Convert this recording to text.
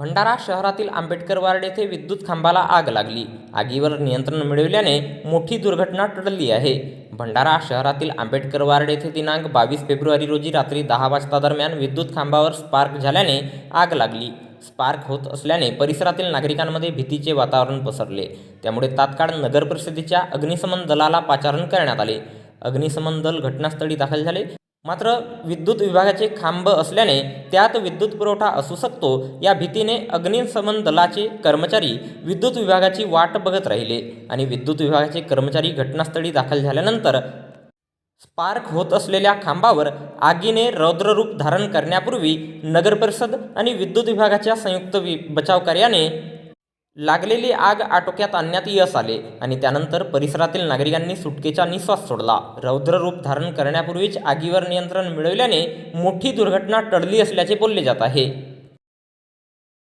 भंडारा शहरातील आंबेडकर वार्ड येथे विद्युत खांबाला आग लागली. आगीवर नियंत्रण मिळविल्याने मोठी दुर्घटना टळली आहे. भंडारा शहरातील आंबेडकर वार्ड येथे दिनांक बावीस फेब्रुवारी रोजी रात्री दहा वाजता दरम्यान विद्युत खांबावर स्पार्क झाल्याने आग लागली. स्पार्क होत असल्याने परिसरातील नागरिकांमध्ये भीतीचे वातावरण पसरले. त्यामुळे तात्काळ नगर परिषदेच्या अग्निशमन दलाला पाचारण करण्यात आले. अग्निशमन दल घटनास्थळी दाखल झाले. मात्र विद्युत विभागाचे खांब असल्याने त्यात विद्युत पुरवठा असू शकतो या भीतीने अग्निशमन दलाचे कर्मचारी विद्युत विभागाची वाट बघत राहिले आणि विद्युत विभागाचे कर्मचारी घटनास्थळी दाखल झाल्यानंतर स्पार्क होत असलेल्या खांबावर आगीने रौद्ररूप धारण करण्यापूर्वी नगरपरिषद आणि विद्युत विभागाच्या संयुक्त वि बचाव कार्याने लागलेली आग आटोक्यात आणण्यात यश आले आणि त्यानंतर परिसरातील नागरिकांनी सुटकेचा निश्वास सोडला. रौद्ररूप धारण करण्यापूर्वीच आगीवर नियंत्रण मिळवल्याने मोठी दुर्घटना टळली असल्याचे बोलले जात आहे.